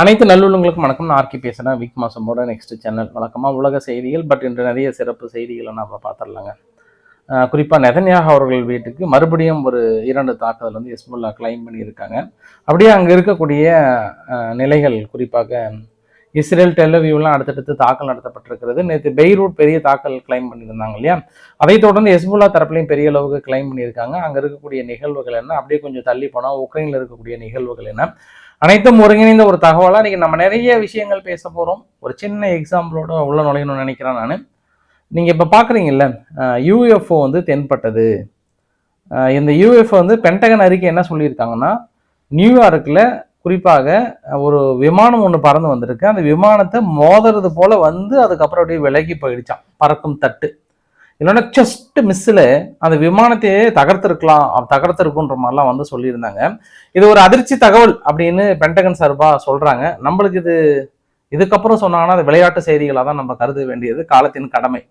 அனைத்து நல்லுள்ளங்களுக்கும் வணக்கம். நான் ஆர்கி பேசுகிறேன் வீக் மாசமோட நெக்ஸ்ட் சேனல் வழக்கமாக உலக செய்திகள் பட் இன்று நிறைய சிறப்பு செய்திகளை நம்ம பார்த்துடலாங்க. குறிப்பாக நெதன்யாக அவர்கள் வீட்டுக்கு மறுபடியும் ஒரு இரண்டு தாக்குதல் வந்து எஸ்முல்லா கிளைம் பண்ணியிருக்காங்க. அப்படியே அங்கே இருக்கக்கூடிய நிலைகள் குறிப்பாக இஸ்ரேல் டெல்லவியூலாம் அடுத்தடுத்து தாக்கல் நடத்தப்பட்டிருக்கிறது. நேற்று பெய்ரூட் பெரிய தாக்கல் கிளைம் பண்ணியிருந்தாங்க இல்லையா? அதைத் தொடர்ந்து எஸ்முல்லா தரப்புலையும் பெரிய அளவுக்கு கிளைம் பண்ணியிருக்காங்க. அங்கே இருக்கக்கூடிய நிகழ்வுகள் என்ன? அப்படியே கொஞ்சம் தள்ளி போனால் உக்ரைனில் இருக்கக்கூடிய நிகழ்வுகள் என்ன? அனைத்தும் ஒருங்கிணைந்த ஒரு தகவலாக இன்றைக்கி நம்ம நிறைய விஷயங்கள் பேச போகிறோம் ஒரு சின்ன எக்ஸாம்பிளோட உள்ள நுழையணும்னு நினைக்கிறேன் நான். நீங்கள் இப்போ பார்க்குறீங்கல்ல யூஎஃப்ஓ வந்து தென்பட்டது. இந்த யூஎஃப்ஓ வந்து பென்டகன் அறிக்கை என்ன சொல்லியிருக்காங்கன்னா நியூயார்க்கில் குறிப்பாக ஒரு விமானம் ஒன்று பறந்து வந்திருக்கு. அந்த விமானத்தை மோதுறது போல் வந்து அதுக்கப்புறம் அப்படியே விலகி போயிடுச்சான் பறக்கும் தட்டு. இல்லைன்னா ஜஸ்ட் மிஸ்ஸில் அந்த விமானத்தையே தகர்த்திருக்கலாம் தகர்த்துருக்குன்ற தகர்த்திருக்குன்ற மாதிரிலாம் வந்து சொல்லியிருந்தாங்க. இது ஒரு அதிர்ச்சி தகவல் அப்படின்னு பென்டகன் சார்பாக சொல்கிறாங்க நம்மளுக்கு இது இதுக்கப்புறம் சொன்னாங்கன்னா அது விளையாட்டு செய்திகளாக தான் நம்ம கருத வேண்டியது. காலத்தின் கடமை.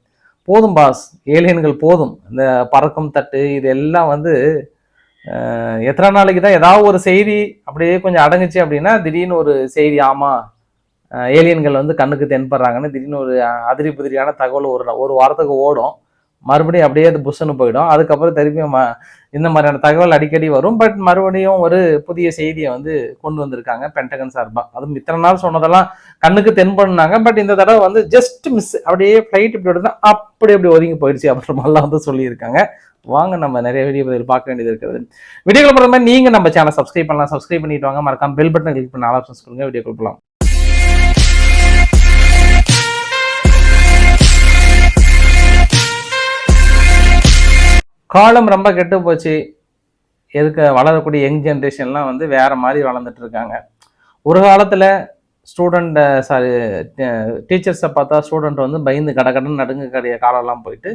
போதும் பாஸ் ஏலியன்கள் போதும். இந்த பறக்கும் தட்டு இது எல்லாம் வந்து எத்தனை நாளைக்கு தான் ஏதாவது ஒரு செய்தி அப்படியே கொஞ்சம் அடங்குச்சு அப்படின்னா திடீர்னு ஒரு செய்தி ஆமாம் ஏலியன்கள் வந்து கண்ணுக்கு தென்படுறாங்கன்னு திடீர்னு ஒரு அதிரி புதிரியான தகவல் ஒரு ஒரு வாரத்துக்கு ஓடும். மறுபடியும் அப்படியே அது புஷ்ஷுன்னு போயிடும். அதுக்கப்புறம் திருப்பியும் இந்த மாதிரியான தகவல் அடிக்கடி வரும். பட் மறுபடியும் ஒரு புதிய செய்தியை வந்து கொண்டு வந்திருக்காங்க பென்டகன் சார்பா. அதுவும் இத்தனை நாள் சொன்னதெல்லாம் கண்ணுக்கு தென்படுனாங்க. பட் இந்த தடவை வந்து ஜஸ்ட் மிஸ் அப்படியே ஃப்ளைட் இப்படி வருதுன்னா அப்படி அப்படி ஒதுங்கி போயிடுச்சு அப்படின்ற மாதிரிலாம் வந்து சொல்லியிருக்காங்க. வாங்க நம்ம நிறைய வீடியோ பதில் பார்க்க வேண்டியது இருக்கிறது வீடியோ போகிற மாதிரி நீங்கள் நம்ம சேனல் சப்ஸ்கிரைப் பண்ணலாம். சப்ஸ்கிரைப் பண்ணிட்டு வாங்க. மறக்காம பெல் பட்டன் கிளிக் பண்ண ஆலோசனை சொல்லுங்கள் கொடுங்க. வீடியோ கொடுக்கலாம் காலம் ரொம்ப கெட்டு போச்சு. எதுக்கு வளரக்கூடிய யங் ஜென்ரேஷன்லாம் வந்து வேற மாதிரி வளர்ந்துட்டு இருக்காங்க. ஒரு காலத்தில் ஸ்டூடெண்ட் சாரி டீச்சர்ஸை பார்த்தா ஸ்டூடெண்ட் வந்து பயந்து கடகடன்னு நடுங்கக்கூடிய காலம்லாம் போயிட்டு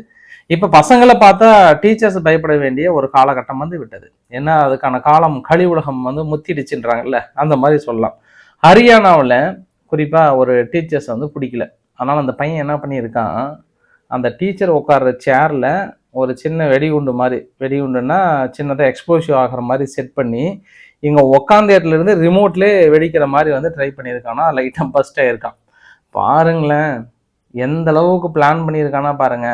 இப்போ பசங்களை பார்த்தா டீச்சர்ஸ் பயப்பட வேண்டிய ஒரு காலகட்டம் வந்து விட்டது. ஏன்னா அதுக்கான காலம் கழி உலகம் வந்து முத்திடுச்சுன்றாங்கல்ல அந்த மாதிரி சொல்லலாம். ஹரியானாவில் குறிப்பாக ஒரு டீச்சர்ஸ் வந்து பிடிக்கல. அதனால் அந்த பையன் என்ன பண்ணியிருக்கான் அந்த டீச்சர் உட்கார்ற சேரில் ஒரு சின்ன வெடிகுண்டு மாதிரி வெடிகுண்டுன்னா சின்னதாக எக்ஸ்போசிவ் ஆகிற மாதிரி செட் பண்ணி இங்கே உக்காந்த இடத்துல இருந்து ரிமோட்லேயே வெடிக்கிற மாதிரி வந்து ட்ரை பண்ணியிருக்கானா லைட்டாக பஸ்ட் ஆகிருக்கான் பாருங்களேன் எந்த அளவுக்கு பிளான் பண்ணியிருக்கானா பாருங்க.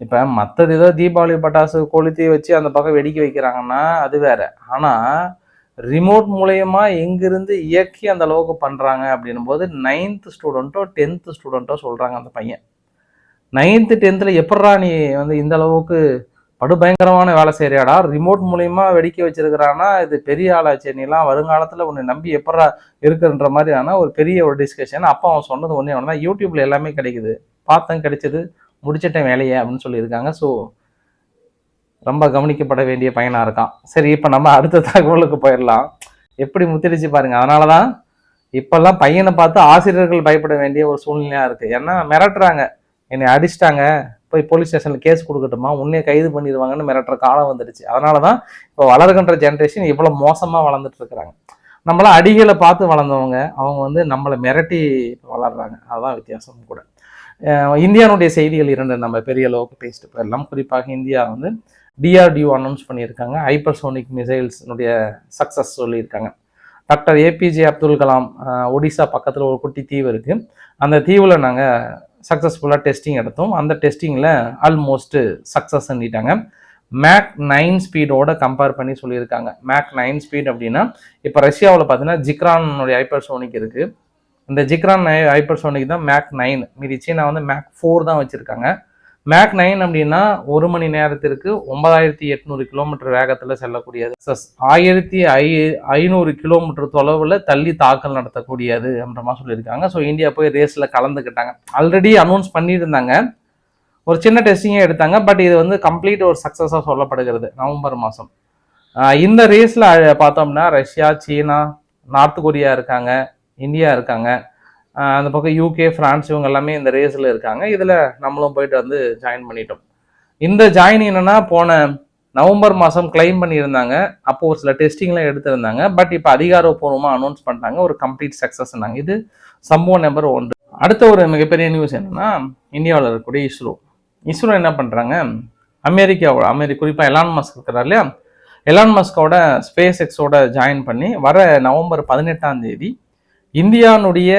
இப்போ மற்றது ஏதோ தீபாவளி பட்டாசு கொளுத்தி வச்சு அந்த பக்கம் வெடிக்க வைக்கிறாங்கன்னா அது வேற. ஆனால் ரிமோட் மூலயமா எங்கிருந்து இயக்கி அந்த அளவுக்கு பண்ணுறாங்க அப்படின்னும் போது நைன்த் ஸ்டூடெண்ட்டோ டென்த்து ஸ்டூடெண்ட்டோ சொல்கிறாங்க அந்த பையன். நைன்த்து டென்த்தில் எப்படா நீ வந்து இந்த அளவுக்கு படுபயங்கரமான வேலை செய்கிறியாடா ரிமோட் மூலயமா வெடிக்க வச்சிருக்கிறானா இது பெரிய ஆளாச்சு நீலாம் வருங்காலத்தில் உன்னை நம்பி எப்பட்றா இருக்குன்ற மாதிரி ஆனால் ஒரு பெரிய ஒரு டிஸ்கஷன் அப்போ அவன் சொன்னது ஒன்றே ஒன்று தான் யூடியூப்ல எல்லாமே கிடைக்குது. பார்த்தேன் கிடைச்சது. முடிச்சிட்டேன் வேலையை அப்படின்னு சொல்லியிருக்காங்க. ஸோ ரொம்ப கவனிக்கப்பட வேண்டிய பையனாக இருக்கான். சரி இப்போ நம்ம அடுத்த தகவலுக்கு போயிடலாம். எப்படி முத்திடுச்சு பாருங்க. அதனால தான் இப்போல்லாம் பையனை பார்த்து ஆசிரியர்கள் பயப்பட வேண்டிய ஒரு சூழ்நிலையாக இருக்குது ஏன்னா மிரட்டுறாங்க. என்னை அடிச்சிட்டாங்க. போய் போலீஸ் ஸ்டேஷனில் கேஸ் கொடுக்கட்டுமா? உன்னையே கைது பண்ணிடுவாங்கன்னு மிரட்டுற காலம் வந்துடுச்சு. அதனால தான் இப்போ வளர்கின்ற ஜென்ரேஷன் இவ்வளோ மோசமாக வளர்ந்துட்டு இருக்கிறாங்க. நம்மளாம் அடிகளை பார்த்து வளர்ந்தவங்க அவங்க வந்து நம்மளை மிரட்டி வளர்றாங்க. அதுதான் வித்தியாசம் கூட. இந்தியாவுடைய இந்தியானுடைய செய்திகள் இரண்டு. நம்ம பெரிய அளவுக்கு பேசிட்டு போயிடலாம் குறிப்பாக இந்தியா வந்து டிஆர்டிஓ அனௌன்ஸ் பண்ணியிருக்காங்க. ஹைப்பர்சோனிக் மிசைல்ஸ்னுடைய சக்ஸஸ் சொல்லியிருக்காங்க. டாக்டர் ஏபிஜே அப்துல் கலாம் ஒடிசா பக்கத்தில் ஒரு குட்டி தீவு இருக்குது அந்த தீவில் நாங்கள் சக்ஸஸ்ஃபுல்லாக டெஸ்டிங் எடுத்தோம். அந்த டெஸ்டிங்கில் ஆல்மோஸ்ட்டு சக்ஸஸ் பண்ணிட்டாங்க மேக் நைன் ஸ்பீடோட கம்பேர் பண்ணி சொல்லியிருக்காங்க. மேக் நைன் ஸ்பீட் அப்படின்னா இப்போ ரஷ்யாவில் பார்த்தீங்கன்னா ஜிக்ரானுடைய ஹைப்பர்சோனிக் இருக்குது இந்த ஜிக்ரான் ஹைப்பர்சோனிக் தான் மேக் நைன் மீதி சீனா வந்து மேக் ஃபோர் தான் வச்சுருக்காங்க. மேக் நைன் அப்படின்னா ஒரு மணி நேரத்திற்கு ஒன்பதாயிரத்தி எட்நூறு கிலோமீட்டர் வேகத்தில் செல்லக்கூடியது. சஸ் ஆயிரத்தி ஐ ஐநூறு கிலோமீட்டர் தொலைவில் தள்ளி தாக்கல் நடத்தக்கூடியது அப்படின்ற மாதிரி சொல்லியிருக்காங்க. ஸோ இந்தியா போய் ரேஸில் கலந்துக்கிட்டாங்க. ஆல்ரெடி அனௌன்ஸ் பண்ணியிருந்தாங்க. ஒரு சின்ன டெஸ்டிங்கே எடுத்தாங்க. பட் இது வந்து கம்ப்ளீட் ஒரு சக்ஸஸாக சொல்லப்படுகிறது. நவம்பர் மாதம் இந்த ரேஸில் பார்த்தோம்னா ரஷ்யா சீனா நார்த் கொரியா இருக்காங்க. இந்தியா இருக்காங்க. அந்த பக்கம் யூகே ஃப்ரான்ஸ் இவங்க எல்லாமே இந்த ரேஸில் இருக்காங்க. இதில் நம்மளும் போயிட்டு வந்து ஜாயின் பண்ணிட்டோம். இந்த ஜாயின் என்னென்னா போன நவம்பர் மாதம் கிளைம் பண்ணியிருந்தாங்க. அப்போ ஒரு சில டெஸ்டிங்லாம் எடுத்திருந்தாங்க. பட் இப்போ அதிகாரப்பூர்வமாக அனௌன்ஸ் பண்ணிட்டாங்க. ஒரு கம்ப்ளீட் சக்ஸஸ்னாங்க இது சம்பவம் நம்பர் ஒன்று. அடுத்த ஒரு மிகப்பெரிய நியூஸ் என்னென்னா இந்தியாவில் இருக்கக்கூடிய இஸ்ரோ. இஸ்ரோ என்ன பண்ணுறாங்க அமெரிக்காவோட அமெரிக்க குறிப்பாக எலான் மஸ்க் இருக்கிறார் இல்லையா? எலான் மஸ்கோட ஸ்பேஸ் எக்ஸோட ஜாயின் பண்ணி வர நவம்பர் பதினெட்டாம் தேதி இந்தியானுடைய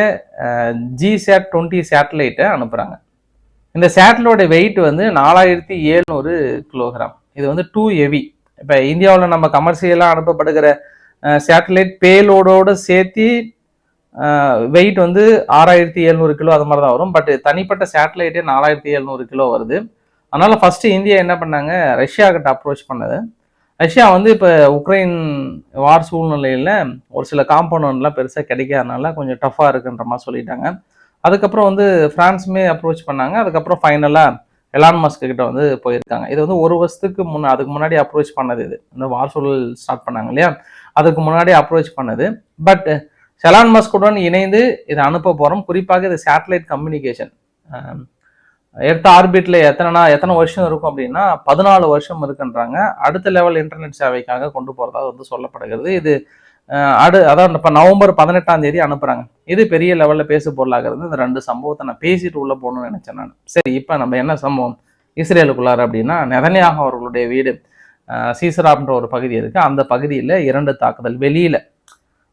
ஜிசேட் டுவெண்ட்டி சேட்டலைட்டை அனுப்புகிறாங்க இந்த சேட்டலோட வெயிட் வந்து நாலாயிரத்தி ஏழ்நூறு கிலோகிராம் இது வந்து டூ ஹெவி இப்போ இந்தியாவில் நம்ம கமர்ஷியலாக அனுப்பப்படுகிற சேட்டலைட் பேலோடோடு சேர்த்து வெயிட் வந்து ஆறாயிரத்தி எழுநூறு கிலோ அது மாதிரி தான் வரும். பட் தனிப்பட்ட சேட்டலைட்டே நாலாயிரத்தி எழுநூறு கிலோ வருது. அதனால் ஃபஸ்ட்டு இந்தியா என்ன பண்ணாங்க? ரஷ்யா கிட்ட அப்ரோச் பண்ணது. ரஷ்யா வந்து இப்போ உக்ரைன் வார் சூழ்நிலையில் ஒரு சில காம்பவுண்ட்லாம் பெருசாக கிடைக்காதனால கொஞ்சம் டஃப்பாக இருக்குன்ற மாதிரி சொல்லிட்டாங்க. அதுக்கப்புறம் வந்து ஃப்ரான்ஸுமே அப்ரோச் பண்ணாங்க. அதுக்கப்புறம் ஃபைனலாக எலான் மஸ்க் கிட்ட வந்து போயிருக்காங்க. இது வந்து ஒரு வருஷத்துக்கு முன்னே அதுக்கு முன்னாடி அப்ரோச் பண்ணது இது. இந்த வார் சூழல் ஸ்டார்ட் பண்ணாங்க இல்லையா? அதுக்கு முன்னாடி அப்ரோச் பண்ணது. பட் செலான் மஸ்குடன் இணைந்து இதை அனுப்ப போகிறோம் குறிப்பாக இது சேட்டலைட் கம்யூனிகேஷன் எடுத்த ஆர்பிட்ல எத்தனைனா எத்தனை வருஷம் இருக்கும் அப்படின்னா பதினாலு வருஷம் இருக்குன்றாங்க. அடுத்த லெவல் இன்டர்நெட் சேவைக்காக கொண்டு போகிறதா வந்து சொல்லப்படுகிறது. இது அடு அதான் இப்போ நவம்பர் பதினெட்டாம் தேதி அனுப்புகிறாங்க இது பெரிய லெவலில் பேசு பொருளாகிறது இந்த ரெண்டு சம்பவத்தை நான் பேசிட்டு உள்ளே போகணும்னு நினச்சேன் நான். சரி இப்போ நம்ம என்ன சம்பவம்? இஸ்ரேலுக்குள்ளார் அப்படின்னா நெதனியாக அவர்களுடைய வீடு சீசராப்ன்ற ஒரு பகுதி இருக்குது அந்த பகுதியில் இரண்டு தாக்குதல் வெளியில்.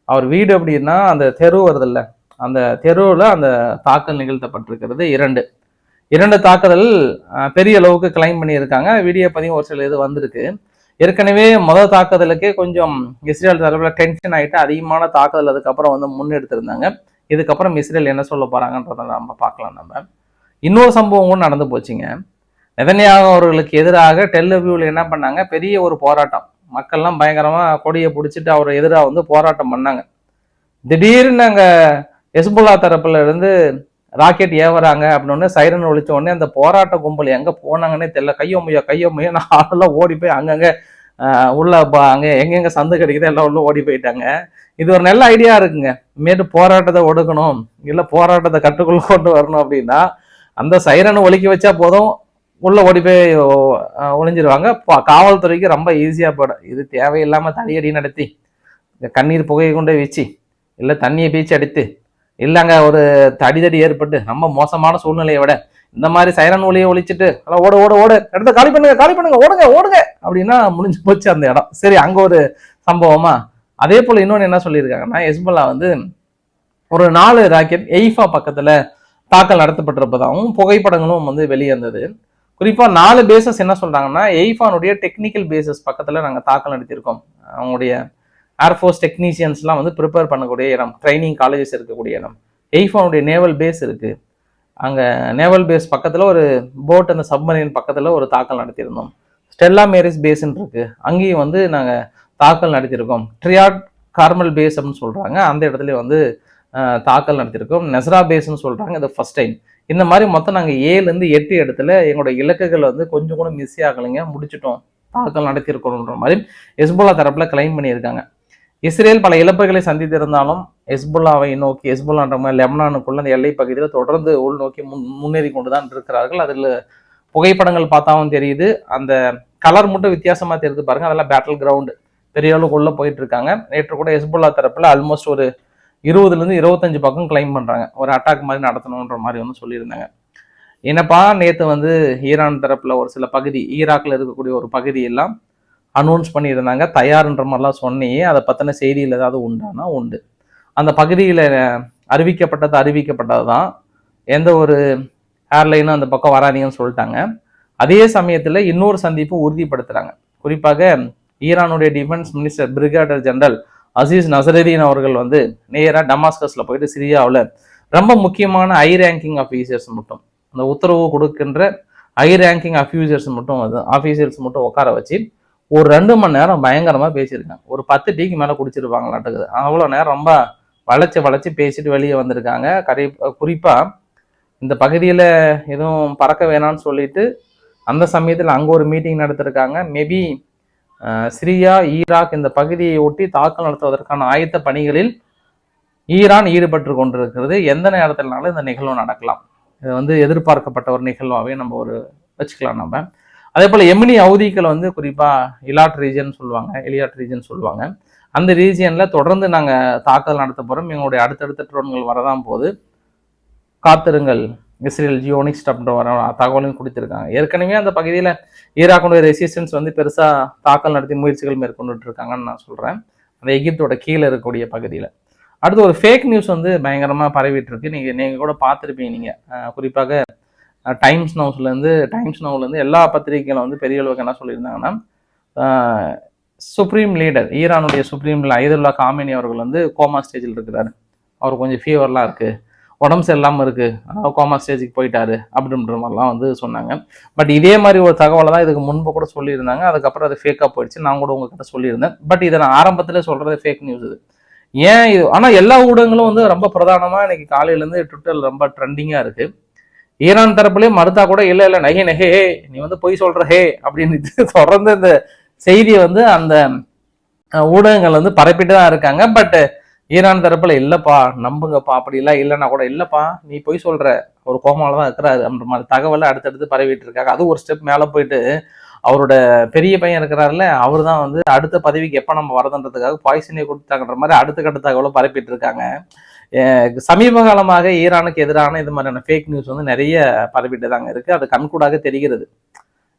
அவர் வீடு அப்படின்னா அந்த தெரு வருதில்ல அந்த தெருவில் அந்த தாக்கல் நிகழ்த்தப்பட்டிருக்கிறது இரண்டு. இரண்டு தாக்குதல் பெரிய அளவுக்கு கிளைம் பண்ணியிருக்காங்க. வீடியோ பதிவு ஒரு சில இது வந்திருக்கு. ஏற்கனவே முதல் தாக்குதலுக்கே கொஞ்சம் இஸ்ரேல் தரப்பில் டென்ஷன் ஆகிட்டு அதிகமான தாக்குதல் அதுக்கப்புறம் வந்து முன்னெடுத்திருந்தாங்க. இதுக்கப்புறம் இஸ்ரேல் என்ன சொல்ல போகிறாங்கன்றத நம்ம பார்க்கலாம் நம்ம. இன்னொரு சம்பவம் கூட நடந்து போச்சுங்க. நெதன்யாக அவர்களுக்கு எதிராக டெல்லவியூவில் என்ன பண்ணாங்க? பெரிய ஒரு போராட்டம். மக்கள்லாம் பயங்கரமாக கொடியை பிடிச்சிட்டு அவர் எதிராக வந்து போராட்டம் பண்ணாங்க. திடீர்னு அங்கே எஸ்புல்லா தரப்புல இருந்து ராக்கெட் ஏவுறாங்க அப்படின்னு சைரன் ஒழிச்ச உடனே அந்த போராட்ட கும்பல் எங்கே போனாங்கன்னே தெரியல. கையோ மையோ கையோ மையோ. நான் ஆளெல்லாம் ஓடி போய் அங்கங்கே உள்ள அங்கே எங்கெங்கே சந்து கிடைக்குது எல்லாம் உள்ள ஓடி போயிட்டாங்க. இது ஒரு நல்ல ஐடியா இருக்குங்க. மேட்டு போராட்டத்தை ஒடுக்கணும். இல்லை போராட்டத்தை கட்டுக்குள்ள கொண்டு வரணும் அப்படின்னா அந்த சைரனை ஒழிக்க வச்சா போதும். உள்ள ஓடி போய் ஒளிஞ்சிருவாங்க. காவல்துறைக்கு ரொம்ப ஈஸியாக போயிடும். இது தேவையில்லாமல் தனியடி நடத்தி கண்ணீர் புகையை கொண்டு வச்சு இல்லை தண்ணியை பீச்சு அடித்து இல்லைங்க ஒரு தடிதடி ஏற்பட்டு ரொம்ப மோசமான சூழ்நிலையை விட இந்த மாதிரி சைரன் ஒளியை ஒழிச்சிட்டு ஓட ஓட ஓடு இடத்த காலி பண்ணுங்க காலி பண்ணுங்க ஓடுங்க ஓடுங்க அப்படின்னா முடிஞ்சு போச்சு அந்த இடம். சரி அங்க ஒரு சம்பவமா அதே போல இன்னொன்று என்ன சொல்லியிருக்காங்கன்னா எஸ்பல்லா வந்து ஒரு நாலு ராக்கெட் எய்ஃபா பக்கத்தில் தாக்கல் நடத்தப்பட்டிருப்பதாகவும் புகைப்படங்களும் வந்து வெளியே இருந்தது நாலு பேசஸ் என்ன சொல்கிறாங்கன்னா எய்ஃபானுடைய டெக்னிக்கல் பேசஸ் பக்கத்தில் நாங்கள் தாக்கல் நடத்தியிருக்கோம். அவங்களுடைய ஏர்ஃபோர்ஸ் டெக்னீஷியன்ஸ்லாம் வந்து ப்ரிப்பேர் பண்ணக்கூடிய இடம் ட்ரைனிங் காலேஜஸ் இருக்கக்கூடிய இடம். எய்ஃபானுடைய நேவல் பேஸ் இருக்குது அங்கே நேவல் பேஸ் பக்கத்தில் ஒரு போட் அந்த சப்மரீன் பக்கத்தில் ஒரு தாக்கல் நடத்தியிருந்தோம். ஸ்டெல்லா மேரிஸ் பேஸ்ன்னு இருக்குது அங்கேயும் வந்து நாங்கள் தாக்கல் நடத்தியிருக்கோம். ட்ரியாட் கார்மல் பேஸ் அப்படின்னு சொல்கிறாங்க அந்த இடத்துல வந்து தாக்கல் நடத்தியிருக்கோம். நெசரா பேஸ்ன்னு சொல்கிறாங்க இது ஃபஸ்ட் டைம் இந்த மாதிரி மொத்தம் நாங்கள் ஏழுலேருந்து எட்டு இடத்துல எங்களோட இலக்குகள் வந்து கொஞ்சம் கூட மிஸ் ஆகலைங்க. முடிச்சிட்டோம். தாக்கல் நடத்தியிருக்கணுன்ற மாதிரி எஸ்போலா தரப்பில் கிளைம் பண்ணியிருக்காங்க. இஸ்ரேல் பல இழப்புகளை சந்தித்திருந்தாலும் எஸ்புல்லாவை நோக்கி ஹெஸ்புல்லான்ற மாதிரி லெபனானுக்குள்ள அந்த எல்லை பகுதியில் தொடர்ந்து உள்நோக்கி முன் முன்னேறி கொண்டு தான் இருக்கிறார்கள். அதில் புகைப்படங்கள் பார்த்தாவும் தெரியுது. அந்த கலர் மட்டும் வித்தியாசமாக தெரியுது பாருங்க. அதெல்லாம் பேட்டில் கிரவுண்டு பெரிய அளவுக்குள்ளே போயிட்டு இருக்காங்க நேற்று கூட ஹெஸ்புல்லா தரப்பில் ஆல்மோஸ்ட் ஒரு இருபதுலேருந்து இருபத்தஞ்சு பக்கம் கிளைம் பண்ணுறாங்க ஒரு அட்டாக் மாதிரி நடத்தணுன்ற மாதிரி வந்து சொல்லியிருந்தாங்க. என்னப்பா நேற்று வந்து ஈரான் தரப்பில் ஒரு சில பகுதி ஈராக்கில் இருக்கக்கூடிய ஒரு பகுதி எல்லாம் அனௌன்ஸ் பண்ணியிருந்தாங்க. தயார்ன்ற மாதிரிலாம் சொன்னியே அதை பற்றின செய்தியில் ஏதாவது உண்டானா உண்டு. அந்த பகுதியில் அறிவிக்கப்பட்டது அறிவிக்கப்பட்டது தான் எந்த ஒரு ஏர்லைனும் அந்த பக்கம் வராதீங்கன்னு சொல்லிட்டாங்க. அதே சமயத்தில் இன்னொரு சந்திப்பு உறுதிப்படுத்துகிறாங்க குறிப்பாக ஈரானுடைய defence minister brigadier general Aziz நசரதீன் அவர்கள் வந்து நேராக டமாஸ்கஸில் போயிட்டு சிரியாவில் ரொம்ப முக்கியமான ஐ ரேங்கிங் ஆஃபீஸர்ஸ் மட்டும் அந்த உத்தரவு கொடுக்கின்ற ஐ ரேங்கிங் ஆஃபீஸர்ஸ் மட்டும் ஆஃபீஸர்ஸ் மட்டும் உட்கார வச்சு ஒரு ரெண்டு மணி நேரம் பயங்கரமாக பேசியிருக்காங்க. ஒரு பத்து டீக்கு மேலே குடிச்சிருப்பாங்களாட்டுக்குது அவ்வளோ நேரம் ரொம்ப வளைச்சி வளைச்சி பேசிட்டு வெளியே வந்திருக்காங்க. கரை குறிப்பாக இந்த பகுதியில் எதுவும் பறக்க வேணாம்னு சொல்லிட்டு அந்த சமயத்தில் அங்கே ஒரு மீட்டிங் நடத்திருக்காங்க. மேபி சிரியா ஈராக் இந்த பகுதியை ஒட்டி தாக்கல் நடத்துவதற்கான ஆயத்த பணிகளில் ஈரான் ஈடுபட்டு கொண்டிருக்கிறது. எந்த நேரத்தில்னாலும் இந்த நிகழ்வு நடக்கலாம். இது வந்து எதிர்பார்க்கப்பட்ட ஒரு நிகழ்வாகவே நம்ம ஒரு வச்சுக்கலாம் நம்ம. அதே போல் எமினி அவதிகள் வந்து குறிப்பாக இலாட் ரீஜன் சொல்லுவாங்க எலியாட் ரீஜன் சொல்லுவாங்க. அந்த ரீஜியனில் தொடர்ந்து நாங்கள் தாக்குதல் நடத்த போகிறோம் எங்களுடைய அடுத்தடுத்த ட்ரோன்கள் வரதான் போது காத்திருங்கள். இஸ்ரேல் ஜியோனிக்ஸ் அப்படின்ற வர தகவலையும் கொடுத்துருக்காங்க. ஏற்கனவே அந்த பகுதியில் ஈராக்குடைய ரெசிஸ்டன்ஸ் வந்து பெருசாக தாக்கல் நடத்தி முயற்சிகள் மேற்கொண்டுட்டு இருக்காங்கன்னு நான் சொல்கிறேன் அந்த எகிப்தோட கீழே இருக்கக்கூடிய பகுதியில். அடுத்து ஒரு ஃபேக் நியூஸ் வந்து பயங்கரமாக பரவிட்டு இருக்கு. நீங்கள் நீங்கள் கூட பார்த்துருப்பீங்க நீங்கள் குறிப்பாக டைம்ஸ் நவுஸ்லேருந்து டைம்ஸ் நவுலேருந்து எல்லா பத்திரிகைகளும் வந்து பெரிய அளவுக்கு என்ன சொல்லியிருந்தாங்கன்னா சுப்ரீம் லீடர் ஈரானுடைய சுப்ரீம் ஐதுல்லா காமினி அவர்கள் வந்து கோமா ஸ்டேஜில் இருக்கிறாரு. அவர் கொஞ்சம் ஃபீவர்லாம் இருக்குது உடம்பு சரியில்லாமல் இருக்குது கோமா ஸ்டேஜுக்கு போயிட்டாரு அப்படின்ற மாதிரிலாம் வந்து சொன்னாங்க. பட் இதே மாதிரி ஒரு தகவலை தான் இதுக்கு முன்பு கூட சொல்லியிருந்தாங்க. அதுக்கப்புறம் அது ஃபேக்காக போயிடுச்சு. நான் கூட உங்ககிட்ட சொல்லியிருந்தேன். பட் இதை நான் ஆரம்பத்தில் சொல்கிறது ஃபேக் நியூஸ் இது. ஏன் இது? ஆனால் எல்லா ஊடகங்களும் வந்து ரொம்ப பிரதானமாக இன்னைக்கு காலையிலேருந்து ட்விட்டரில் ரொம்ப ட்ரெண்டிங்காக இருக்குது ஈரான் தரப்புலேயே மறுத்தா கூட இல்லை இல்லை நகை நகே நீ வந்து பொய் சொல்கிற ஹே அப்படின்னு தொடர்ந்து இந்த செய்தியை வந்து அந்த ஊடகங்கள் வந்து பரப்பிட்டு தான் இருக்காங்க. பட் ஈரான் தரப்புல இல்லப்பா நம்புங்கப்பா அப்படி இல்லை இல்லைன்னா கூட இல்லப்பா நீ போய் சொல்ற ஒரு கோமால தான் இருக்கிறாரு அப்படின்ற மாதிரி தகவலை அடுத்தடுத்து பரவிட்டு இருக்காங்க. அது ஒரு ஸ்டெப் மேலே போயிட்டு அவரோட பெரிய பையன் இருக்கிறாருல அவர் தான் வந்து அடுத்த பதவிக்கு எப்போ நம்ம வரதுன்றதுக்காக பாய்சனே கொடுத்தாங்கன்ற மாதிரி அடுத்த கட்ட தகவலை பரப்பிட்டு இருக்காங்க. சமீப காலமாக ஈரானுக்கு எதிரான இது மாதிரியான ஃபேக் நியூஸ் வந்து நிறைய பரவிட்டு தாங்க இருக்குது அது கண்கூடாக தெரிகிறது.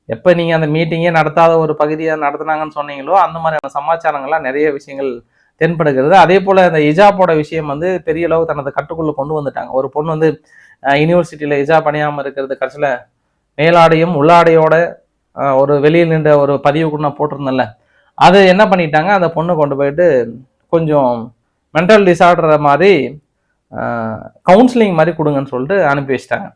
எப்போ நீங்கள் அந்த மீட்டிங்கே நடத்தாத ஒரு பகுதியை நடத்துனாங்கன்னு சொன்னீங்களோ அந்த மாதிரியான சமாச்சாரங்கள்லாம் நிறைய விஷயங்கள் தென்படுகிறது. அதே போல் இந்த இஜாப்போட விஷயம் வந்து பெரிய அளவு தனது கட்டுக்குள்ளே கொண்டு வந்துட்டாங்க. ஒரு பொண்ணு வந்து யூனிவர்சிட்டியில் இஜாப் அணியாமல் இருக்கிறது கடைசியில் மேலாடையும் உள்ளாடையோட ஒரு வெளியில் நின்ற ஒரு பதிவுக்கு நான் போட்டிருந்தேன்ல. அது என்ன பண்ணிட்டாங்க? அந்த பொண்ணை கொண்டு போயிட்டு கொஞ்சம் மென்டல் டிசார்டர் மாதிரி கவுன்சிலிங் மாதிரி கொடுங்கன்னு சொல்லிட்டு அனுப்பி வச்சிட்டாங்க.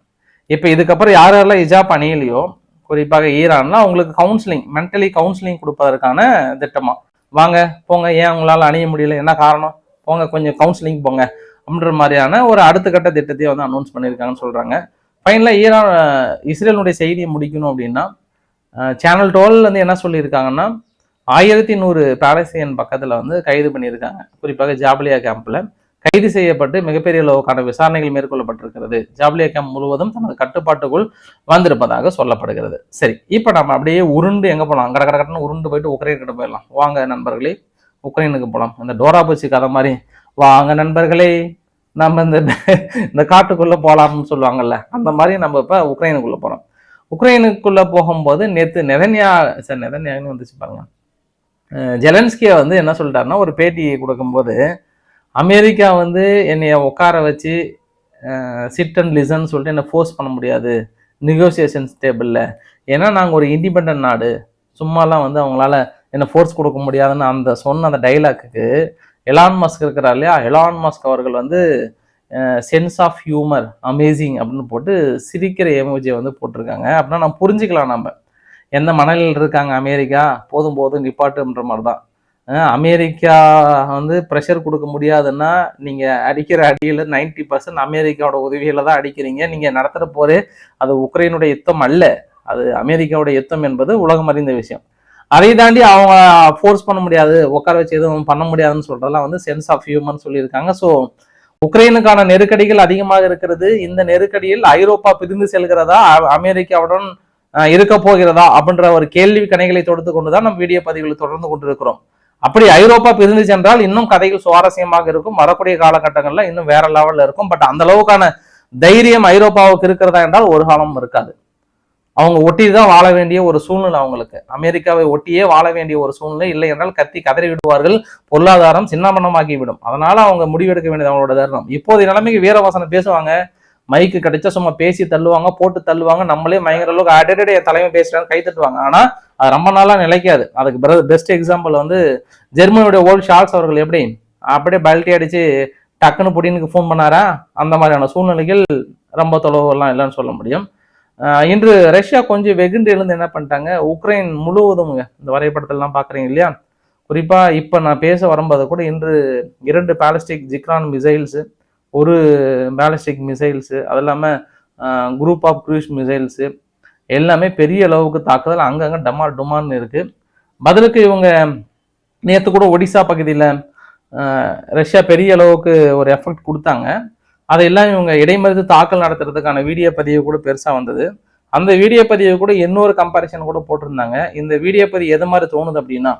இப்போ இதுக்கப்புறம் யார் யாரெல்லாம் இஜாப் அணியலையோ குறிப்பாக ஈரான்லாம் அவங்களுக்கு கவுன்சிலிங் மென்டலி கவுன்சிலிங் கொடுப்பதற்கான திட்டமாக வாங்க போங்க ஏன் உங்களால் அணிய முடியல? என்ன காரணம்? போங்க கொஞ்சம் கவுன்சிலிங் போங்க அப்படின்ற மாதிரியான ஒரு அடுத்த கட்ட திட்டத்தையும் வந்து அனௌன்ஸ் பண்ணியிருக்காங்கன்னு சொல்கிறாங்க ஃபைனலாக ஈரான் இஸ்ரேலுடைய செய்தியை முடிக்கணும் அப்படின்னா சேனல் டுவெல் வந்து என்ன சொல்லியிருக்காங்கன்னா ஆயிரத்தி நூறு பாலஸ்தீன் பக்கத்தில் வந்து கைது பண்ணியிருக்காங்க. குறிப்பாக ஜாபலியா கேம்பில் கைது செய்யப்பட்டு மிகப்பெரிய அளவுக்கான விசாரணைகள் மேற்கொள்ளப்பட்டிருக்கிறது. ஜாப்லியா கேம்ப் முழுவதும் தனது கட்டுப்பாட்டுக்குள் வந்திருப்பதாக சொல்லப்படுகிறது. சரி இப்போ நம்ம அப்படியே உருண்டு எங்கே போகலாம் கட கடன்னு உருண்டு போயிட்டு உக்ரைன் கிட்ட போயிடலாம். வாங்க நண்பர்களே உக்ரைனுக்கு போகலாம் இந்த டோரா பூச்சி கதை மாதிரி வாங்க நண்பர்களே நம்ம இந்த இந்த காட்டுக்குள்ளே போகலாம்னு சொல்லுவாங்கல்ல அந்த மாதிரி நம்ம இப்போ உக்ரைனுக்குள்ளே போகிறோம் உக்ரைனுக்குள்ளே போகும்போது நேற்று நெதன்யா சார் நெதன்யான்னு வந்துச்சு பாருங்க. ஜெலன்ஸ்கியை வந்து என்ன சொல்லிட்டாருன்னா ஒரு பேட்டி கொடுக்கும்போது அமெரிக்கா வந்து என்னைய உட்கார வச்சு சிட் அண்ட் லிசன் சொல்லிட்டு என்னை ஃபோர்ஸ் பண்ண முடியாது. நெகோசியேஷன்ஸ் டேபிளில் ஏன்னா நாங்கள் ஒரு இண்டிபெண்ட் நாடு. சும்மாலாம் வந்து அவங்களால என்னை ஃபோர்ஸ் கொடுக்க முடியாதுன்னு அந்த சொன்ன அந்த டைலாக்குக்கு எலான் மஸ்க் இருக்கிறார் இல்லையா? எலான் மஸ்க் அவர்கள் வந்து சென்ஸ் ஆஃப் ஹியூமர் அமேசிங் அப்படின்னு போட்டு சிரிக்கிற எமோஜியை வந்து போட்டிருக்காங்க. அப்படின்னா நம்ம புரிஞ்சுக்கலாம் நம்ம. எந்த மணலில் இருக்காங்க அமெரிக்கா? போதும் போதும் நிப்பாட்டுன்ற மாதிரி தான் அமெரிக்கா வந்து ப்ரெஷர் கொடுக்க முடியாதுன்னா நீங்கள் அடிக்கிற அடியில் நைன்டி பர்சன்ட் அமெரிக்காவோட உதவியில் தான் அடிக்கிறீங்க. நீங்கள் நடத்துகிற போரே அது உக்ரைனுடைய யுத்தம் அல்ல. அது அமெரிக்காவோட யுத்தம் என்பது உலகம் அறிந்த விஷயம். அதை தாண்டி அவங்க ஃபோர்ஸ் பண்ண முடியாது உட்கார வச்சு எதுவும் பண்ண முடியாதுன்னு சொல்கிறதெல்லாம் வந்து சென்ஸ் ஆஃப் ஹியூமன் சொல்லியிருக்காங்க. ஸோ உக்ரைனுக்கான நெருக்கடிகள் அதிகமாக இருக்கிறது. இந்த நெருக்கடியில் ஐரோப்பா பிரிந்து செல்கிறதா? அமெரிக்காவுடன் இருக்க போகிறதா? அப்படின்ற ஒரு கேள்வி கணைகளை தொடுத்து கொண்டு தான் நம்ம வீடியோ பதிவுகளை தொடர்ந்து கொண்டிருக்கிறோம். அப்படி ஐரோப்பா பிரிந்து சென்றால் இன்னும் கதைகள் சுவாரஸ்யமாக இருக்கும். வரக்கூடிய காலகட்டங்கள்ல இன்னும் வேற லெவல்ல இருக்கும். பட் அந்த அளவுக்கான தைரியம் ஐரோப்பாவுக்கு இருக்கிறதா என்றால் ஒரு காலமும் இருக்காது. அவங்க ஒட்டி தான் வாழ வேண்டிய ஒரு சூழ்நிலை அவங்களுக்கு. அமெரிக்காவை ஒட்டியே வாழ வேண்டிய ஒரு சூழ்நிலை இல்லை என்றால் கத்தி கதறி விடுவார்கள். பொருளாதாரம் சின்னமன்னமாக்கி விடும் அதனால அவங்க முடிவெடுக்க வேண்டியது அவங்களோட தருணம். இப்போதைய நிலைமைக்கு வீரவாசனை பேசுவாங்க. மைக்கு கிடைச்சா சும்மா பேசி தள்ளுவாங்க போட்டு தள்ளுவாங்க. நம்மளே பயங்கர அளவுக்கு அடடே தலைமை பேசுறாங்க கை தட்டுவாங்க. ஆனா அது ரொம்ப நாளா நிலைக்காது. அதுக்கு பெஸ்ட் எக்ஸாம்பிள் வந்து ஜெர்மனியுடைய ஓல்ட் ஷார்ட்ஸ் அவர்கள் எப்படி? அப்படியே பல்ட்டி அடிச்சு டக்குன்னு புடினுக்கு ஃபோன் பண்ணாரா? அந்த மாதிரியான சூழ்நிலைகள் ரொம்ப தொலைவெல்லாம் இல்லைன்னு சொல்ல முடியும். இன்று ரஷ்யா கொஞ்சம் வெகுண்டு எழுந்து என்ன பண்ணிட்டாங்க? உக்ரைன் முழுவதும் இந்த வரைபடத்திலாம் பார்க்குறீங்க இல்லையா? குறிப்பாக இப்போ நான் பேச வரும்போது கூட இன்று இரண்டு பாலிஸ்டிக் ஜிக்ரான் மிசைல்ஸு ஒரு பேலஸ்டிக் மிசைல்ஸு அது இல்லாமல் குரூப் ஆஃப் க்ரூஸ் மிசைல்ஸு எல்லாமே பெரிய அளவுக்கு தாக்குதல் அங்கங்கே டமார் டுமான்னு இருக்குது பதிலுக்கு இவங்க நேற்று கூட ஒடிசா பகுதியில் ரஷ்யா பெரிய அளவுக்கு ஒரு எஃபெக்ட் கொடுத்தாங்க. அதையெல்லாம் இவங்க இடைமறித்து தாக்கல் நடத்துறதுக்கான வீடியோ பதிவு கூட பெருசாக வந்தது. அந்த வீடியோ பதிவு கூட இன்னொரு கம்பாரிசன் கூட போட்டிருந்தாங்க. இந்த வீடியோ பதிவு எது மாதிரி தோணுது அப்படின்னா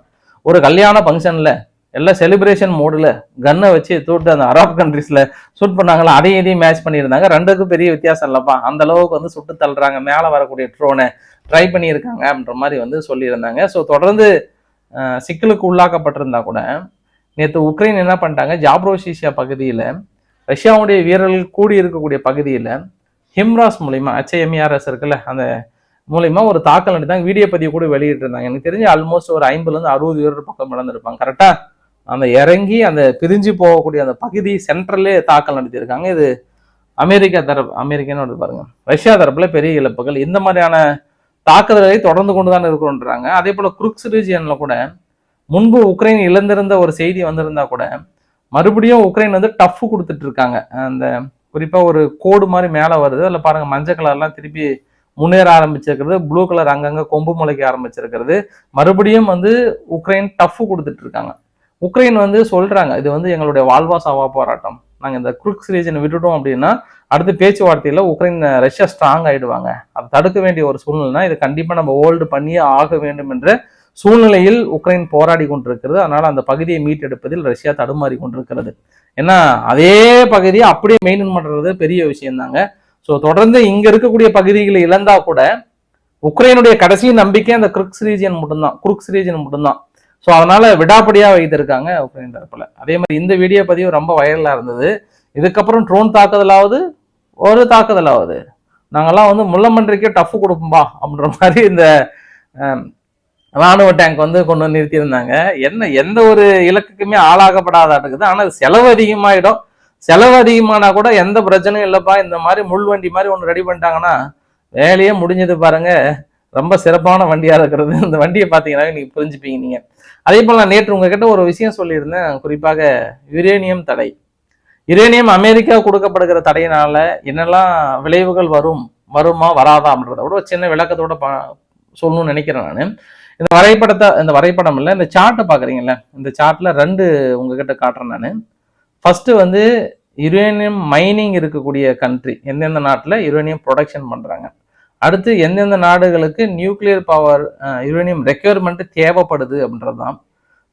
ஒரு கல்யாண ஃபங்க்ஷனில் எல்லாம் செலிப்ரேஷன் மோடில் கன்னை வச்சு தூட்டு அந்த அராப் கண்ட்ரீஸில் ஷூட் பண்ணாங்களா? அதையும் இதையும் மேட்ச் பண்ணியிருந்தாங்க. ரெண்டுக்கும் பெரிய வித்தியாசம் இல்லைப்பா. அந்த அளவுக்கு வந்து சுட்டு தள்ளுறாங்க. மேலே வரக்கூடிய ட்ரோனை ட்ரை பண்ணியிருக்காங்க அப்படின்ற மாதிரி வந்து சொல்லியிருந்தாங்க. ஸோ தொடர்ந்து சிக்கலுக்கு உள்ளாக்கப்பட்டிருந்தா கூட நேற்று உக்ரைன் என்ன பண்ணிட்டாங்க? ஜாப்ரோசிஷியா பகுதியில் ரஷ்யாவுடைய வீரர்கள் கூடி இருக்கக்கூடிய பகுதியில் ஹிம்ராஸ் மூலிமா ஹெச்ஐஎம்இஆர்எஸ் இருக்குல்ல அந்த மூலிமா ஒரு தாக்கல் நடத்தாங்க வீடியோ பதிவு கூட வெளியிட்டிருந்தாங்க. எனக்கு தெரிஞ்சு ஆல்மோஸ்ட் ஒரு ஐம்பதுலேருந்து அறுபது வீரர் பக்கம் நடந்திருப்பாங்க. கரெக்டாக அந்த இறங்கி அந்த பிரிஞ்சு போகக்கூடிய அந்த பகுதி சென்ட்ரல்லே தாக்கல் நடத்தியிருக்காங்க. இது அமெரிக்கா தரப்பு அமெரிக்கான்னு வந்து பாருங்க. ரஷ்யா தரப்புல பெரிய இழப்புகள். இந்த மாதிரியான தாக்குதலை தொடர்ந்து கொண்டு தான் இருக்கணுன்றாங்க அதே போல குருக்ஸ் ரீஜியன்ல கூட முன்பு உக்ரைன் இழந்திருந்த ஒரு செய்தி வந்திருந்தா கூட மறுபடியும் உக்ரைன் வந்து டஃப் கொடுத்துட்டு இருக்காங்க. அந்த குறிப்பா ஒரு கோடு மாதிரி மேலே வருது. அதில் பாருங்க மஞ்சள் கலர்லாம் திருப்பி முன்னேற ஆரம்பிச்சிருக்கிறது. ப்ளூ கலர் அங்கங்க கொம்பு முளைக்க ஆரம்பிச்சிருக்கிறது. மறுபடியும் வந்து உக்ரைன் டஃப் கொடுத்துட்டு இருக்காங்க. உக்ரைன் வந்து சொல்றாங்க இது வந்து எங்களுடைய வாழ்வா சாவா போராட்டம். நாங்கள் இந்த குருக்ஸ் ரீஜனை விட்டுட்டோம் அப்படின்னா அடுத்து பேச்சுவார்த்தையில் உக்ரைன் ரஷ்யா ஸ்ட்ராங் ஆகிடுவாங்க அதை தடுக்க வேண்டிய ஒரு சூழ்நிலைனா இதை கண்டிப்பாக நம்ம ஹோல்டு பண்ணியே ஆக வேண்டும் என்ற சூழ்நிலையில் உக்ரைன் போராடி கொண்டிருக்கிறது. அதனால் அந்த பகுதியை மீட்டெடுப்பதில் ரஷ்யா தடுமாறி கொண்டிருக்கிறது. ஏன்னா அதே பகுதியை அப்படியே மெயின்டைன் பண்ணுறது பெரிய விஷயம் தாங்க ஸோ தொடர்ந்து இங்கே இருக்கக்கூடிய பகுதிகளை இழந்தா கூட உக்ரைனுடைய கடைசி நம்பிக்கை அந்த குருக்ஸ் ரீஜியன் மட்டும்தான். குருக்ஸ் ரீஜன் மட்டும்தான். ஸோ அதனால விடாப்படியாக வைத்திருக்காங்க உக்ரைன் அதே மாதிரி இந்த வீடியோ பதிவு ரொம்ப வைரலாக இருந்தது. இதுக்கப்புறம் ட்ரோன் தாக்குதலாவது ஒரு தாக்குதலாவது. நாங்கள்லாம் வந்து முள்ளமன்றிக்கே டஃப் கொடுப்போம்பா அப்படின்ற மாதிரி இந்த ராணுவ டேங்க் வந்து கொண்டு வந்து நிறுத்தியிருந்தாங்க. என்ன எந்த ஒரு இலக்குக்குமே ஆளாகப்படாதாட்டுக்குது ஆனால் செலவு அதிகமாகிடும் செலவு அதிகமானா கூட எந்த பிரச்சனையும் இல்லைப்பா. இந்த மாதிரி முள் வண்டி மாதிரி ஒன்று ரெடி பண்ணிட்டாங்கன்னா வேலையே முடிஞ்சது பாருங்க. ரொம்ப சிறப்பான வண்டியாக இருக்கிறது. இந்த வண்டியை பார்த்தீங்கன்னா நீங்கள் புரிஞ்சுப்பீங்க நீங்கள் அதே போல் நான் நேற்று உங்ககிட்ட ஒரு விஷயம் சொல்லியிருந்தேன். குறிப்பாக யுரேனியம் தடை. யுரேனியம் அமெரிக்கா கொடுக்கப்படுகிற தடையினால என்னெல்லாம் விளைவுகள் வரும் வருமா வராதா அப்படின்றத விட ஒரு சின்ன விளக்கத்தோட பா சொல்லணும்னு நினைக்கிறேன் நான். இந்த வரைபடத்தை இந்த வரைபடம் இல்லை இந்த சார்ட்டை பார்க்குறீங்கல்ல இந்த சார்ட்டில் ரெண்டு உங்ககிட்ட காட்டுறேன் நான். ஃபர்ஸ்ட் வந்து யுரேனியம் மைனிங் இருக்கக்கூடிய கண்ட்ரி எந்தெந்த நாட்டில் யுரேனியம் ப்ரொடக்ஷன் பண்ணுறாங்க அடுத்து எந்தெந்த நாடுகளுக்கு நியூக்ளியர் பவர் யுரேனியம் ரெக்யர்மெண்ட் தேவைப்படுது அப்படின்றது தான்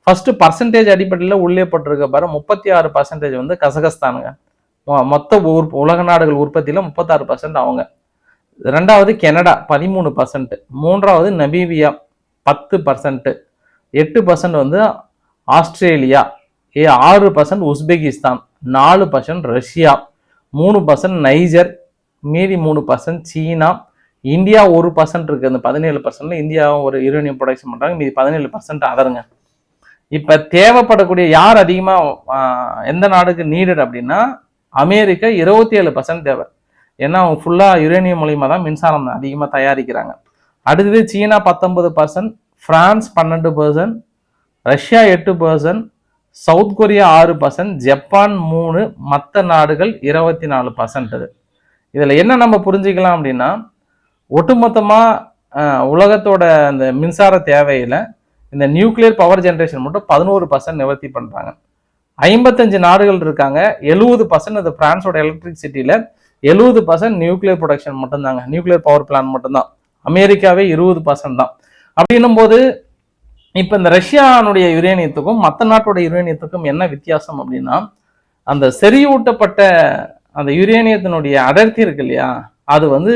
ஃபஸ்ட்டு பர்சன்டேஜ் அடிப்படையில் உள்ளே போட்டிருக்க பாரு முப்பத்தி ஆறு பர்சன்டேஜ் வந்து கசகஸ்தானுங்க. மொத்த ஊர் உலக நாடுகள் உற்பத்தியில் முப்பத்தாறு பர்சன்ட் அவங்க. ரெண்டாவது கெனடா பதிமூணு பர்சன்ட் மூன்றாவது நமீபியா பத்து பர்சன்ட் எட்டு பர்சன்ட் வந்து ஆஸ்திரேலியா. ஏ ஆறு பர்சன்ட் உஸ்பெகிஸ்தான் நாலு பர்சன்ட் ரஷ்யா. மூணு பர்சன்ட் நைஜர் மீதி மூணு பர்சன்ட் சீனா. இந்தியா ஒரு பர்சன்ட் இருக்குது அந்த பதினேழு பர்சன்ட்ல இந்தியாவும் ஒரு யூரேனியம் ப்ரொடக்ஷன் பண்ணுறாங்க மீதி பதினேழு பர்சன்ட் அதருங்க. இப்போ தேவைப்படக்கூடிய யார் அதிகமாக எந்த நாடுக்கு நீடட் அப்படின்னா அமெரிக்கா இருபத்தி ஏழு பர்சன்ட் தேவை. ஏன்னா அவங்க ஃபுல்லாக யுரேனியம் மூலியமாக தான் மின்சாரம் அதிகமாக தயாரிக்கிறாங்க. அடுத்தது சீனா பத்தொன்பது பர்சன்ட் ஃப்ரான்ஸ் பன்னெண்டு பர்சன்ட் ரஷ்யா எட்டு பர்சன்ட் சவுத் கொரியா ஆறு பர்சன்ட் ஜப்பான் மூணு மற்ற நாடுகள் இருபத்தி நாலு பர்சன்ட் அது. இதில் என்ன நம்ம புரிஞ்சுக்கலாம் அப்படின்னா ஒட்டுமொத்தமாக உலகத்தோட அந்த மின்சார தேவையில் இந்த நியூக்ளியர் பவர் ஜென்ரேஷன் மட்டும் பதினோரு பர்சன்ட் நிவர்த்தி பண்ணுறாங்க ஐம்பத்தஞ்சு நாடுகள் இருக்காங்க. எழுபது பர்சன்ட் அது பிரான்ஸோட எலக்ட்ரிசிட்டியில் எழுபது பர்சன்ட் நியூக்ளியர் ப்ரொடக்ஷன் மட்டும்தாங்க. நியூக்ளியர் பவர் பிளான் மட்டும்தான். அமெரிக்காவே இருபது பர்சன்ட் தான். அப்படின்னும் போது இப்போ இந்த ரஷ்யானுடைய யுரேனியத்துக்கும் மற்ற நாட்டோட யுரேனியத்துக்கும் என்ன வித்தியாசம் அப்படின்னா அந்த செறிவூட்டப்பட்ட அந்த யுரேனியத்தினுடைய அடர்த்தி இருக்கு இல்லையா? அது வந்து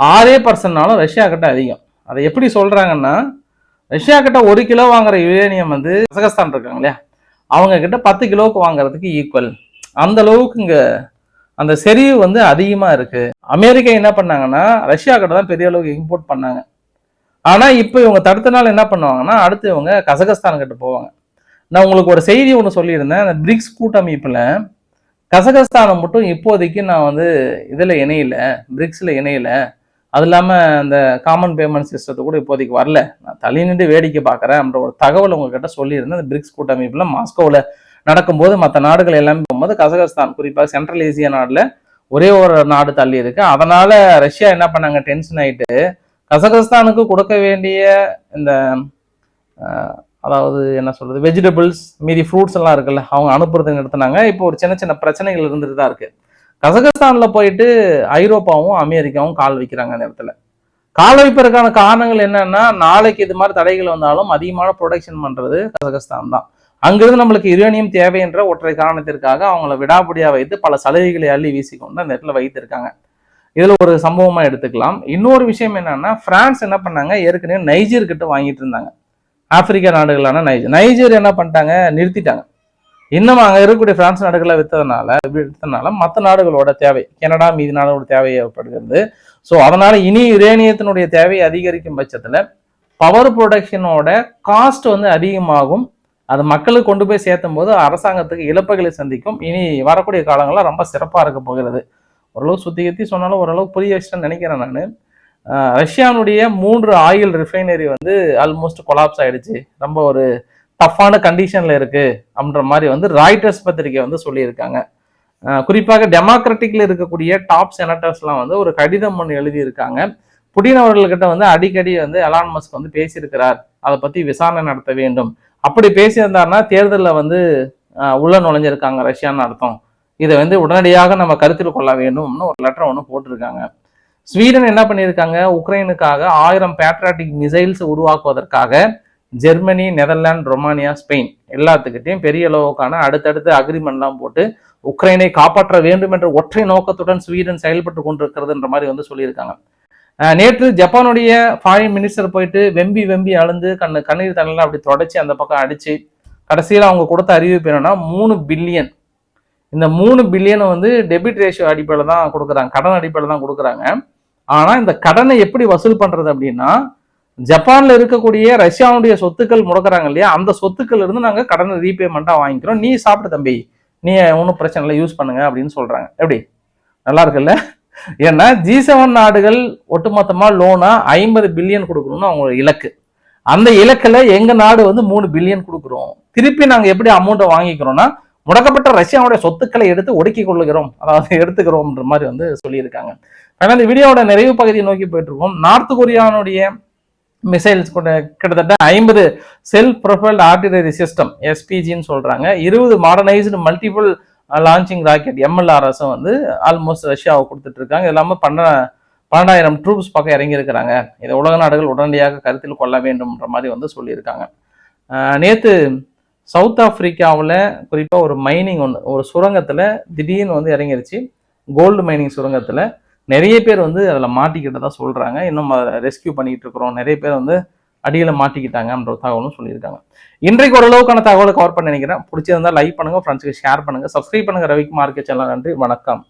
ஆறே பர்சன்ட்னாலும் ரஷ்யா கிட்ட அதிகம். அதை எப்படி சொல்கிறாங்கன்னா ரஷ்யா கிட்ட ஒரு கிலோ வாங்குற யுரேனியம் வந்து கசகஸ்தான் இருக்காங்க இல்லையா அவங்க கிட்ட பத்து கிலோவுக்கு வாங்குறதுக்கு ஈக்குவல் அந்த அளவுக்கு இங்கே அந்த செறிவு வந்து அதிகமாக இருக்குது அமெரிக்கா என்ன பண்ணாங்கன்னா ரஷ்யா கிட்ட தான் பெரிய அளவுக்கு இம்போர்ட் பண்ணாங்க. ஆனால் இப்போ இவங்க தடுத்தனால என்ன பண்ணுவாங்கன்னா அடுத்து இவங்க கசகஸ்தான் கிட்ட போவாங்க. நான் உங்களுக்கு ஒரு செய்தி ஒன்று சொல்லியிருந்தேன். அந்த பிரிக்ஸ் கூட்டமைப்பில் கசகஸ்தானை மட்டும் இப்போதைக்கு நான் வந்து இதில் இணையல பிரிக்ஸில் இணையலை. அது இல்லாமல் அந்த காமன் பேமெண்ட் சிஸ்டத்தை கூட இப்போதைக்கு வரல. நான் தள்ளி நின்று வேடிக்கை பார்க்குறேன் அப்படின்ற ஒரு தகவல் உங்ககிட்ட சொல்லியிருந்தேன். அந்த பிரிக்ஸ் கூட்டமைப்பில் மாஸ்கோவில் நடக்கும்போது மற்ற நாடுகள் எல்லாமே போகும்போது கசகஸ்தான் குறிப்பாக சென்ட்ரல் ஏசியா நாட்டில் ஒரே ஒரு நாடு தள்ளி இருக்கு. அதனால ரஷ்யா என்ன பண்ணாங்க? டென்ஷன் ஆயிட்டு கசகஸ்தானுக்கு கொடுக்க வேண்டிய இந்த அதாவது என்ன சொல்றது? வெஜிடபிள்ஸ் மீதி ஃப்ரூட்ஸ் எல்லாம் இருக்குல்ல அவங்க அனுப்புறது நிறுத்தினாங்க. இப்போ ஒரு சின்ன சின்ன பிரச்சனைகள் இருந்துட்டு தான் இருக்குது கசகஸ்தானில் போயிட்டு ஐரோப்பாவும் அமெரிக்காவும் கால் வைக்கிறாங்க அந்த இடத்துல. கால் வைப்பதற்கான காரணங்கள் என்னன்னா நாளைக்கு இது மாதிரி தடைகள் வந்தாலும் அதிகமான ப்ரொடக்ஷன் பண்ணுறது கசகஸ்தான் தான். அங்கிருந்து நம்மளுக்கு யுரேனியம் தேவை என்ற ஒற்றை காரணத்திற்காக அவங்கள விடாபடியாக வைத்து பல சலுகைகளை அள்ளி வீசிக்கொண்டு அந்த இடத்துல வைத்திருக்காங்க. இதில் ஒரு சம்பவமாக எடுத்துக்கலாம். இன்னொரு விஷயம் என்னன்னா பிரான்ஸ் என்ன பண்ணாங்க? ஏற்கனவே நைஜர் கிட்ட வாங்கிட்டு இருந்தாங்க. ஆப்பிரிக்கா நாடுகளான நைஜர் நைஜர் என்ன பண்ணிட்டாங்க? நிறுத்திட்டாங்க. இன்னும் அங்கே இருக்கக்கூடிய பிரான்ஸ் நாடுகளை விற்றதுனால விற்றதுனால மற்ற நாடுகளோட தேவை கனடா மீதி நாடுகளோட தேவை ஏற்படுகிறது. ஸோ அதனால இனி யுரேனியத்தினுடைய தேவை அதிகரிக்கும் பட்சத்தில் பவர் ப்ரொடக்ஷனோட காஸ்ட் வந்து அதிகமாகும். அது மக்களுக்கு கொண்டு போய் சேர்த்தும் போது அரசாங்கத்துக்கு இழப்புகளை சந்திக்கும். இனி வரக்கூடிய காலங்களில் ரொம்ப சிறப்பாக இருக்க போகிறது. ஓரளவு சுத்தி கத்தி சொன்னாலும் ஓரளவுக்கு புரிய வச்சுட்டேன்னு நினைக்கிறேன் நான். ரஷ்யானுடைய மூன்று ஆயில் ரிஃபைனரி வந்து ஆல்மோஸ்ட் கொலாப்ஸ் ஆயிடுச்சு. ரொம்ப ஒரு டஃப்பான கண்டிஷன்ல இருக்கு அப்படின்ற மாதிரி வந்து ராய்டர்ஸ் பத்திரிகை வந்து சொல்லியிருக்காங்க. குறிப்பாக டெமோக்ராட்டிக்ல இருக்கக்கூடிய டாப் செனட்டர்ஸ்லாம் வந்து ஒரு கடிதம் ஒன்று எழுதியிருக்காங்க. புடின் அவர்கள்கிட்ட வந்து அடிக்கடி வந்து அலான் மஸ்க் வந்து பேசியிருக்கிறார். அதை பத்தி விசாரணை நடத்த வேண்டும். அப்படி பேசியிருந்தாருன்னா தேர்தலில் வந்து உள்ள நுழைஞ்சிருக்காங்க ரஷ்யான்னு அர்த்தம். இதை வந்து உடனடியாக நம்ம கருத்தில் கொள்ள வேண்டும்னு ஒரு லெட்டர் ஒன்று போட்டிருக்காங்க. ஸ்வீடன் என்ன பண்ணியிருக்காங்க? உக்ரைனுக்காக ஆயிரம் பேட்ராட்டிக் மிசைல்ஸ் உருவாக்குவதற்காக ஜெர்மனி நெதர்லாந்து ரொமானியா ஸ்பெயின் எல்லாத்துக்கிட்டையும் பெரிய அளவுக்கான அடுத்தடுத்து அக்ரிமெண்ட்லாம் போட்டு உக்ரைனை காப்பாற்ற வேண்டும் என்ற ஒற்றை நோக்கத்துடன் ஸ்வீடன் செயல்பட்டு கொண்டிருக்கிறதுன்ற மாதிரி வந்து சொல்லியிருக்காங்க. நேற்று ஜப்பானுடைய ஃபாரின் மினிஸ்டர் போயிட்டு வெம்பி வெம்பி அழுந்து கண்ணு கண்ணீர் தண்ணெல்லாம் அப்படி தொடச்சி அந்த பக்கம் அடிச்சு கடைசியில் அவங்க கொடுத்த அறிவிப்பு என்னன்னா மூணு பில்லியன் இந்த மூணு பில்லியனை வந்து டெபிட் ரேஷியோ அடிப்படையில் தான் கொடுக்குறாங்க கடன் அடிப்படையில் தான் கொடுக்குறாங்க. ஆனால் இந்த கடனை எப்படி வசூல் பண்ணுறது அப்படின்னா ஜப்பானில் இருக்கக்கூடிய ரஷ்யாவுடைய சொத்துக்கள் முடக்கிறாங்க இல்லையா? அந்த சொத்துக்கள் இருந்து நாங்கள் கடன் ரீபேமெண்ட்டாக வாங்கிக்கிறோம். நீ சாப்பிட்டு தம்பி. நீ ஒன்றும் பிரச்சனை இல்லை. யூஸ் பண்ணுங்க அப்படின்னு சொல்றாங்க. எப்படி? நல்லா இருக்குல்ல? ஏன்னா ஜி செவன் நாடுகள் ஒட்டுமொத்தமாக லோனாக ஐம்பது பில்லியன் கொடுக்கணும்னு அவங்களோட இலக்கு. அந்த இலக்கில் எங்கள் நாடு வந்து மூணு பில்லியன் கொடுக்குறோம். திருப்பி நாங்கள் எப்படி அமௌண்ட்டை வாங்கிக்கிறோம்னா முடக்கப்பட்ட ரஷ்யாவுடைய சொத்துக்களை எடுத்து ஒடுக்கி கொள்ளுகிறோம் அதாவது எடுத்துக்கிறோம்ன்ற மாதிரி வந்து சொல்லியிருக்காங்க. ஆனால் இந்த வீடியோட நிறைவு பகுதியை நோக்கி போயிட்டு இருக்கோம். நார்த் கொரியானுடைய மிசைல்ஸ் கூட கிட்டத்தட்ட ஐம்பது செல்ஃப் ப்ரொஃபைல்ட் ஆர்டிலரி சிஸ்டம் எஸ்பிஜின்னு சொல்கிறாங்க இருபது மாடர்னைஸ்டு மல்டிபிள் லான்ச்சிங் ராக்கெட் எம்எல்ஆர்எஸும் வந்து ஆல்மோஸ்ட் ரஷ்யாவை கொடுத்துட்ருக்காங்க. இது இல்லாமல் பன்ன பன்னெண்டாயிரம் ட்ரூப்ஸ் பக்கம் இறங்கியிருக்கிறாங்க. இதை உலக நாடுகள் உடனடியாக கருத்தில் கொள்ள வேண்டும்ன்ற மாதிரி வந்து சொல்லியிருக்காங்க. நேற்று சவுத் ஆஃப்ரிக்காவில் குறிப்பாக ஒரு மைனிங் ஒன்று ஒரு சுரங்கத்தில் திடீர்னு வந்து இறங்கிருச்சு. கோல்டு மைனிங் சுரங்கத்தில். நிறைய பேர் வந்து அதில் மாட்டிக்கிட்டதாக சொல்கிறாங்க இன்னும் அதை ரெஸ்கியூ பண்ணிகிட்டு இருக்கிறோம். நிறைய பேர் வந்து அடியில் மாட்டிக்கிட்டாங்கன்ற தகவலும் சொல்லியிருக்காங்க. இன்றைக்கு ஓரளவுக்கான தகவலை கவர் பண்ண நினைக்கிறேன். பிடிச்சிருந்தா லைக் பண்ணுங்கள் ஃப்ரெண்ட்ஸுக்கு ஷேர் பண்ணுங்கள் சப்ஸ்கிரைப் பண்ணுங்க. ரவிக்குமார் சேனல் நன்றி. வணக்கம்.